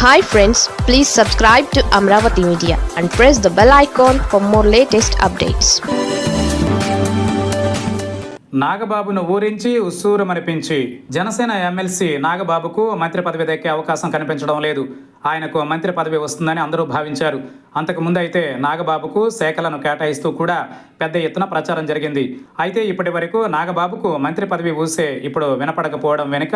Hi friends please subscribe to Amaravati media and press the bell icon for more latest updates నాగబాబును ఊరించి ఉస్సూరమనిపించి Janasena MLC నాగబాబుకు మంత్రి పదవి దక్కే అవకాశం కనిపించడం లేదు. ఆయనకు మంత్రి పదవి వస్తుందని అందరూ భావించారు. అంతకు ముందు అయితే నాగబాబుకు శాఖలను కేటాయిస్తూ కూడా పెద్ద ఎత్తున ప్రచారం జరిగింది. అయితే ఇప్పటి వరకు నాగబాబుకు మంత్రి పదవి ఊసే ఇప్పుడు వినపడకపోవడం వెనుక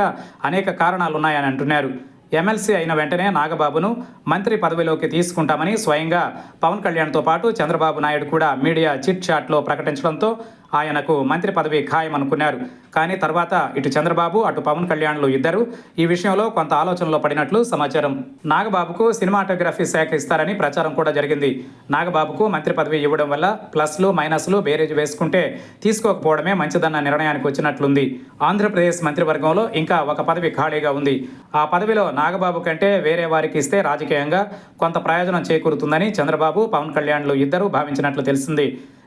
అనేక కారణాలున్నాయని అంటున్నారు. ఎమ్మెల్సీ అయిన వెంటనే నాగబాబును మంత్రి పదవిలోకి తీసుకుంటామని స్వయంగా పవన్ కళ్యాణ్తో పాటు చంద్రబాబు నాయుడు కూడా మీడియా చిట్ చాట్లో ప్రకటించడంతో ఆయనకు మంత్రి పదవి ఖాయమనుకున్నారు. కానీ తర్వాత ఇటు చంద్రబాబు అటు పవన్ కళ్యాణ్లు ఇద్దరు ఈ విషయంలో కొంత ఆలోచనలో పడినట్లు సమాచారం. నాగబాబుకు సినిమాటోగ్రఫీ శాఖ ఇస్తారని ప్రచారం కూడా జరిగింది. నాగబాబుకు మంత్రి పదవి ఇవ్వడం వల్ల ప్లస్లు మైనస్లు బేరేజ్ వేసుకుంటే తీసుకోకపోవడమే మంచిదన్న నిర్ణయానికి వచ్చినట్లుంది. ఆంధ్రప్రదేశ్ మంత్రివర్గంలో ఇంకా ఒక పదవి ఖాళీగా ఉంది. ఆ పదవిలో నాగబాబు కంటే వేరే వారికి ఇస్తే రాజకీయంగా కొంత ప్రయోజనం చేకూరుతుందని చంద్రబాబు పవన్ కళ్యాణ్లు ఇద్దరూ భావించినట్లు తెలిసింది.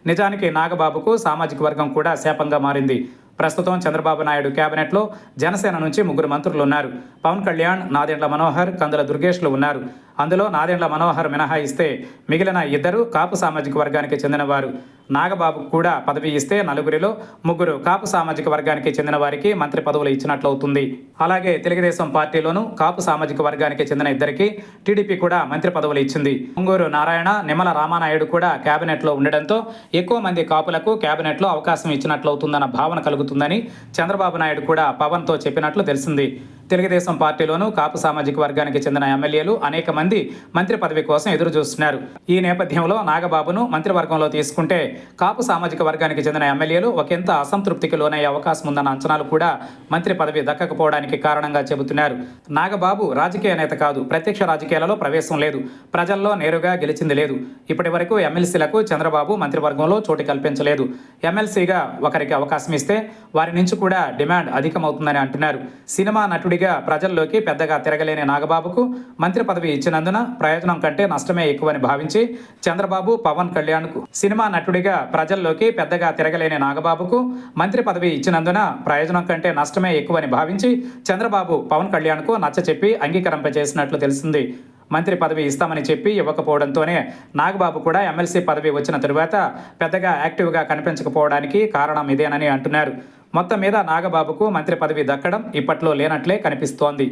నిజానికి నాగబాబుకు సామాజిక వర్గం కూడా శాపంగా మారింది. ప్రస్తుతం చంద్రబాబు నాయుడు కేబినెట్లో జనసేన నుంచి ముగ్గురు మంత్రులు ఉన్నారు. పవన్ కళ్యాణ్ నాదెండ్ల మనోహర్ కందుల దుర్గేష్లు ఉన్నారు. అందులో నాదెండ్ల మనోహర్ మినహాయిస్తే మిగిలిన ఇద్దరు కాపు సామాజిక వర్గానికి చెందినవారు. నాగబాబు కూడా పదవి ఇస్తే నలుగురిలో ముగ్గురు కాపు సామాజిక వర్గానికి చెందిన వారికి మంత్రి పదవులు ఇచ్చినట్లవుతుంది. అలాగే తెలుగుదేశం పార్టీలోనూ కాపు సామాజిక వర్గానికి చెందిన ఇద్దరికి టీడీపీ కూడా మంత్రి పదవులు ఇచ్చింది. పొంగూరు నారాయణ నిమ్మల రామానాయుడు కూడా కేబినెట్లో ఉండడంతో ఎక్కువ మంది కాపులకు కేబినెట్లో అవకాశం ఇచ్చినట్లవుతుందన్న భావన కలుగుతుందని చంద్రబాబు నాయుడు కూడా పవన్తో చెప్పినట్లు తెలిసింది. తెలుగుదేశం పార్టీలోనూ కాపు సామాజిక వర్గానికి చెందిన ఎమ్మెల్యేలు అనేక మంది మంత్రి పదవి కోసం ఎదురు చూస్తున్నారు. ఈ నేపథ్యంలో నాగబాబును మంత్రివర్గంలో తీసుకుంటే కాపు సామాజిక వర్గానికి చెందిన ఎమ్మెల్యేలు ఒకంత అసంతృప్తికి లోనయ్యే అవకాశం ఉందన్న అంచనాలు కూడా మంత్రి పదవి దక్కకపోవడానికి కారణంగా చెబుతున్నారు. నాగబాబు రాజకీయ నేత కాదు ప్రత్యక్ష రాజకీయాలలో ప్రవేశం లేదు ప్రజల్లో నేరుగా గెలిచింది లేదు. ఇప్పటి వరకు ఎమ్మెల్సీలకు చంద్రబాబు మంత్రివర్గంలో చోటు కల్పించలేదు. ఎమ్మెల్సీగా ఒకరికి అవకాశం ఇస్తే వారి నుంచి కూడా డిమాండ్ అధికమవుతుందని అంటున్నారు. సినిమా నటుడి నటుడిగా ప్రజల్లోకి పెద్దగా తిరగలేని నాగబాబుకు మంత్రి పదవి ఇచ్చినందున ప్రయోజనం కంటే నష్టమే ఎక్కువని భావించి చంద్రబాబు పవన్ కళ్యాణ్కు సినిమా నటుడిగా ప్రజల్లోకి పెద్దగా తిరగలేని నాగబాబుకు మంత్రి పదవి ఇచ్చినందున ప్రయోజనం కంటే నష్టమే ఎక్కువని భావించి చంద్రబాబు పవన్ కళ్యాణ్కు నచ్చ చెప్పి అంగీకరింపజేసినట్లు తెలిసింది. మంత్రి పదవి ఇస్తామని చెప్పి ఇవ్వకపోవడంతోనే నాగబాబు కూడా ఎమ్మెల్సీ పదవి వచ్చిన తరువాత పెద్దగా యాక్టివ్గా కనిపించకపోవడానికి కారణం ఇదేనని అంటున్నారు. మొత్తం మీద నాగబాబుకు మంత్రి పదవి దక్కడం ఇప్పట్లో లేనట్లే కనిపిస్తోంది.